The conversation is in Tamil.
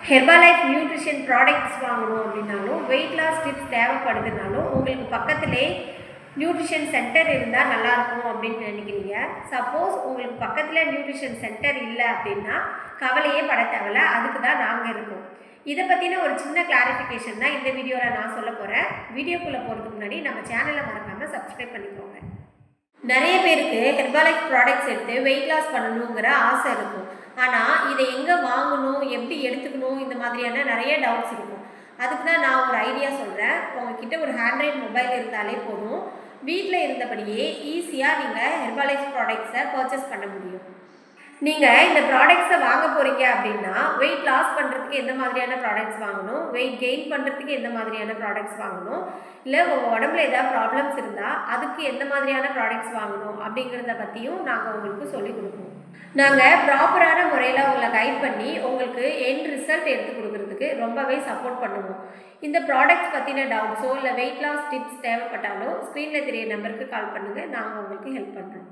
ஹெர்பாலைஃப் நியூட்ரிஷன் ப்ராடக்ட்ஸ் வாங்கணும் அப்படின்னாலும் வெயிட் லாஸ் டிப்ஸ் தேவைப்படுதுனாலும் உங்களுக்கு பக்கத்திலே நியூட்ரிஷன் சென்டர் இருந்தால் நல்லாயிருக்கும் அப்படின்னு நினைக்கிறீங்க. சப்போஸ் உங்களுக்கு பக்கத்தில் நியூட்ரிஷன் சென்டர் இல்லை அப்படின்னா கவலையே பட தேவையில்ல. அதுக்கு தான் நாங்கள் இருக்கோம். இதை பற்றின ஒரு சின்ன கிளாரிஃபிகேஷன் தான் இந்த வீடியோவில் நான் சொல்ல போகிறேன் வீடியோக்குள்ளே போகிறதுக்கு முன்னாடி நம்ம சேனலை மறக்காமல் சப்ஸ்கிரைப் பண்ணிக்கோங்க. நிறைய பேருக்கு ஹெர்பாலைஃப் ப்ராடக்ட்ஸ் எடுத்து வெயிட் லாஸ் பண்ணணுங்கிற ஆசை இருக்கும். ஆனால் இதை எங்கே வாங்கணும் எப்படி எடுத்துக்கணும் இந்த மாதிரியான நிறைய டவுட்ஸ் இருக்கும். அதுக்கு தான் நான் ஒரு ஐடியா சொல்கிறேன் உங்ககிட்ட ஒரு ஹேண்ட்ரைட் மொபைல் இருந்தாலே போதும். வீட்டில் இருந்தபடியே ஈஸியாக நீங்கள் ஹெர்பாலைஸ் ப்ராடக்ட்ஸை பர்ச்சேஸ் பண்ண முடியும். நீங்கள் இந்த ப்ராடக்ட்ஸை வாங்க போகிறீங்க அப்படின்னா வெயிட் லாஸ் பண்ணுறதுக்கு எந்த மாதிரியான ப்ராடக்ட்ஸ் வாங்கணும்? வெயிட் கெயின் பண்ணுறதுக்கு எந்த மாதிரியான ப்ராடக்ட்ஸ் வாங்கணும்? இல்லை உங்கள் உடம்புல ஏதாவது ப்ராப்ளம்ஸ் இருந்தால் அதுக்கு எந்த மாதிரியான ப்ராடக்ட்ஸ் வாங்கணும்? அப்படிங்கிறத பற்றியும் நாங்கள் உங்களுக்கு சொல்லிக் கொடுப்போம். நாங்கள் ப்ராப்பரான முறையில் உங்களை கைட் பண்ணி உங்களுக்கு எண்ட் ரிசல்ட் எடுத்து கொடுக்கறதுக்கு ரொம்பவே சப்போர்ட் பண்ணுவோம். இந்த ப்ராடக்ட்ஸ் பற்றின டவுட்ஸோ இல்லை வெயிட் லாஸ் டிப்ஸ் தேவைப்பட்டாலும் ஸ்க்ரீனில் தெரிய நம்பருக்கு கால் பண்ணுங்கள் நாங்கள் உங்களுக்கு ஹெல்ப் பண்ணுறோம்